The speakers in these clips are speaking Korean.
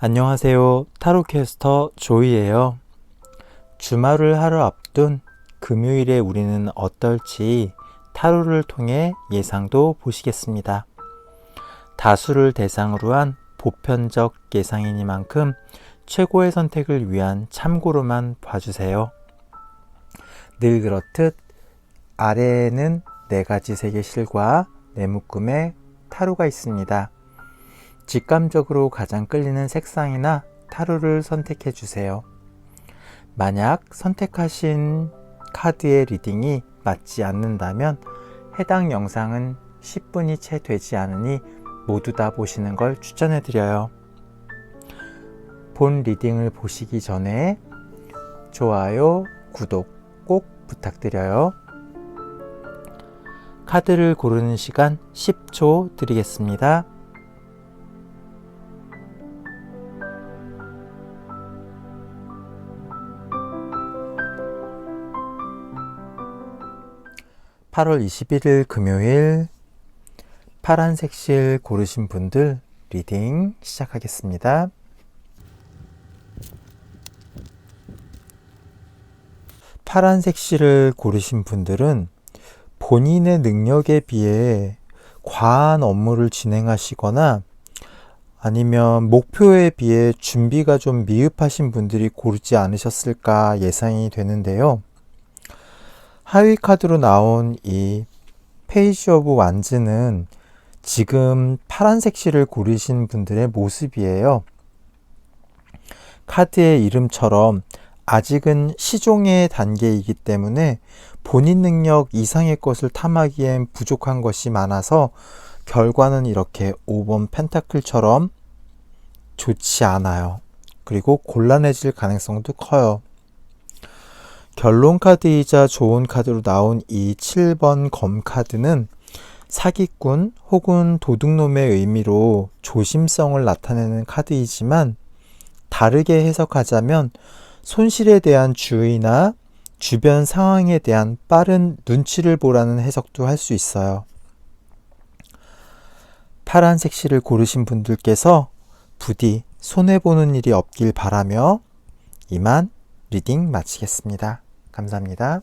안녕하세요. 타로캐스터 조이예요. 주말을 하루 앞둔 금요일에 우리는 어떨지 타로를 통해 예상도 보시겠습니다. 다수를 대상으로 한 보편적 예상이니만큼 최고의 선택을 위한 참고로만 봐주세요. 늘 그렇듯 아래에는 네 가지 색의 실과 네 묶음의 타로가 있습니다. 직감적으로 가장 끌리는 색상이나 타로를 선택해 주세요. 만약 선택하신 카드의 리딩이 맞지 않는다면 해당 영상은 10분이 채 되지 않으니 모두 다 보시는 걸 추천해 드려요. 본 리딩을 보시기 전에 좋아요, 구독 꼭 부탁드려요. 카드를 고르는 시간 10초 드리겠습니다. 8월 21일 금요일 파란색 실 고르신 분들 리딩 시작하겠습니다. 파란색 실을 고르신 분들은 본인의 능력에 비해 과한 업무를 진행하시거나 아니면 목표에 비해 준비가 좀 미흡하신 분들이 고르지 않으셨을까 예상이 되는데요. 하위 카드로 나온 이 페이지 오브 완즈는 지금 파란색 실을 고르신 분들의 모습이에요. 카드의 이름처럼 아직은 시종의 단계이기 때문에 본인 능력 이상의 것을 탐하기엔 부족한 것이 많아서 결과는 이렇게 5번 펜타클처럼 좋지 않아요. 그리고 곤란해질 가능성도 커요. 결론 카드이자 좋은 카드로 나온 이 7번 검 카드는 사기꾼 혹은 도둑놈의 의미로 조심성을 나타내는 카드이지만 다르게 해석하자면 손실에 대한 주의나 주변 상황에 대한 빠른 눈치를 보라는 해석도 할 수 있어요. 파란색 실을 고르신 분들께서 부디 손해보는 일이 없길 바라며 이만 리딩 마치겠습니다. 감사합니다.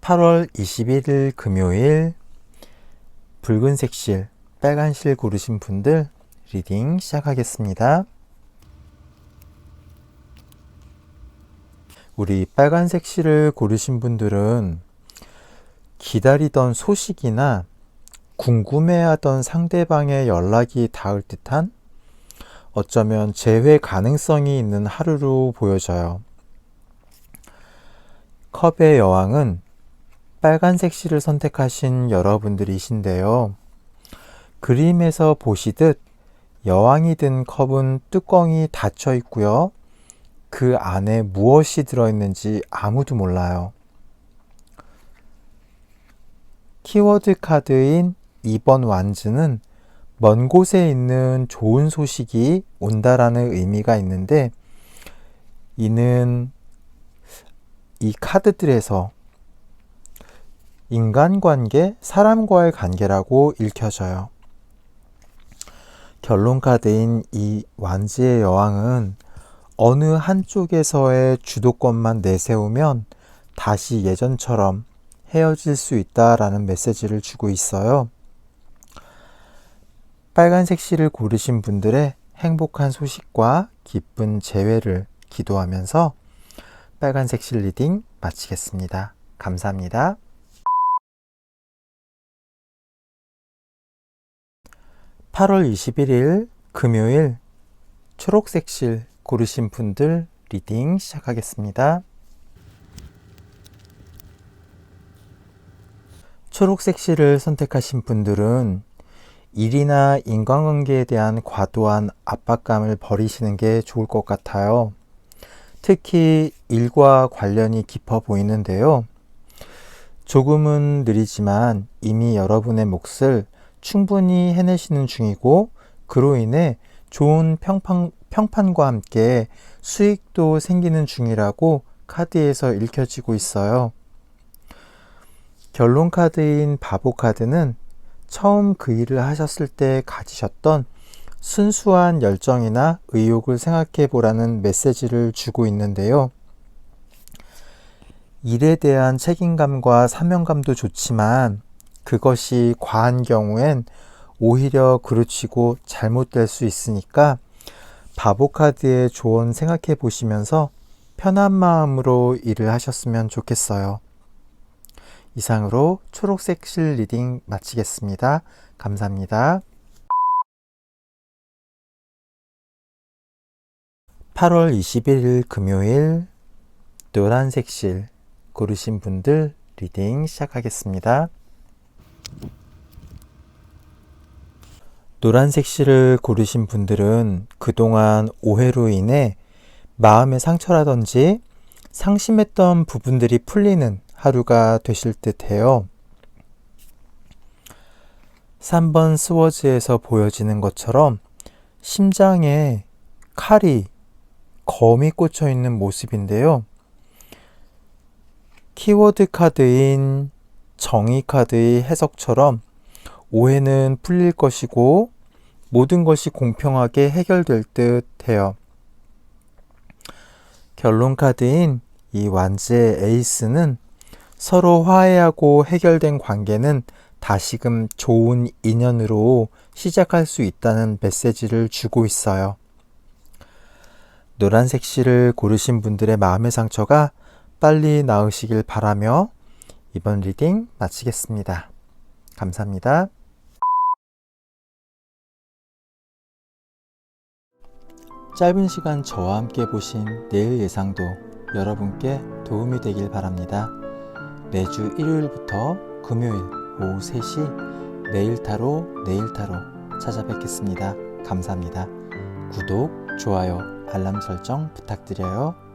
8월 21일 금요일 붉은색 실, 빨간 실 고르신 분들 리딩 시작하겠습니다. 우리 빨간색 실을 고르신 분들은 기다리던 소식이나 궁금해하던 상대방의 연락이 닿을 듯한 어쩌면 재회 가능성이 있는 하루로 보여져요. 컵의 여왕은 빨간색 실을 선택하신 여러분들이신데요. 그림에서 보시듯 여왕이 든 컵은 뚜껑이 닫혀 있고요. 그 안에 무엇이 들어있는지 아무도 몰라요. 키워드 카드인 2번 완즈는 먼 곳에 있는 좋은 소식이 온다라는 의미가 있는데 이는 이 카드들에서 인간관계, 사람과의 관계라고 읽혀져요. 결론 카드인 이 완지의 여왕은 어느 한쪽에서의 주도권만 내세우면 다시 예전처럼 헤어질 수 있다라는 메시지를 주고 있어요. 빨간색 실을 고르신 분들의 행복한 소식과 기쁜 재회를 기도하면서 빨간색 실 리딩 마치겠습니다. 감사합니다. (8월 21일) 금요일 초록색 실 고르신 분들 리딩 시작하겠습니다. 초록색 실을 선택하신 분들은 일이나 인간관계에 대한 과도한 압박감을 버리시는 게 좋을 것 같아요. 특히 일과 관련이 깊어 보이는데요. 조금은 느리지만 이미 여러분의 몫을 충분히 해내시는 중이고, 그로 인해 좋은 평판, 평판과 함께 수익도 생기는 중이라고 카드에서 읽혀지고 있어요. 결론 카드인 바보 카드는 처음 그 일을 하셨을 때 가지셨던 순수한 열정이나 의욕을 생각해 보라는 메시지를 주고 있는데요. 일에 대한 책임감과 사명감도 좋지만 그것이 과한 경우엔 오히려 그르치고 잘못될 수 있으니까 바보 카드의 조언 생각해 보시면서 편한 마음으로 일을 하셨으면 좋겠어요. 이상으로 초록색 실 리딩 마치겠습니다. 감사합니다. 8월 21일 금요일 노란색 실 고르신 분들 리딩 시작하겠습니다. 노란색 실을 고르신 분들은 그동안 오해로 인해 마음의 상처라든지 상심했던 부분들이 풀리는 하루가 되실 듯 해요. 3번 스워즈에서 보여지는 것처럼 심장에 칼이 검이 꽂혀 있는 모습인데요. 키워드 카드인 정의 카드의 해석처럼 오해는 풀릴 것이고 모든 것이 공평하게 해결될 듯 해요. 결론 카드인 이 완지의 에이스는 서로 화해하고 해결된 관계는 다시금 좋은 인연으로 시작할 수 있다는 메시지를 주고 있어요. 노란색 실을 고르신 분들의 마음의 상처가 빨리 나으시길 바라며 이번 리딩 마치겠습니다. 감사합니다. 짧은 시간 저와 함께 보신 내일 예상도 여러분께 도움이 되길 바랍니다. 매주 일요일부터 금요일 오후 3시 매일 타로 내일 타로 찾아뵙겠습니다. 감사합니다. 구독, 좋아요, 알람 설정 부탁드려요.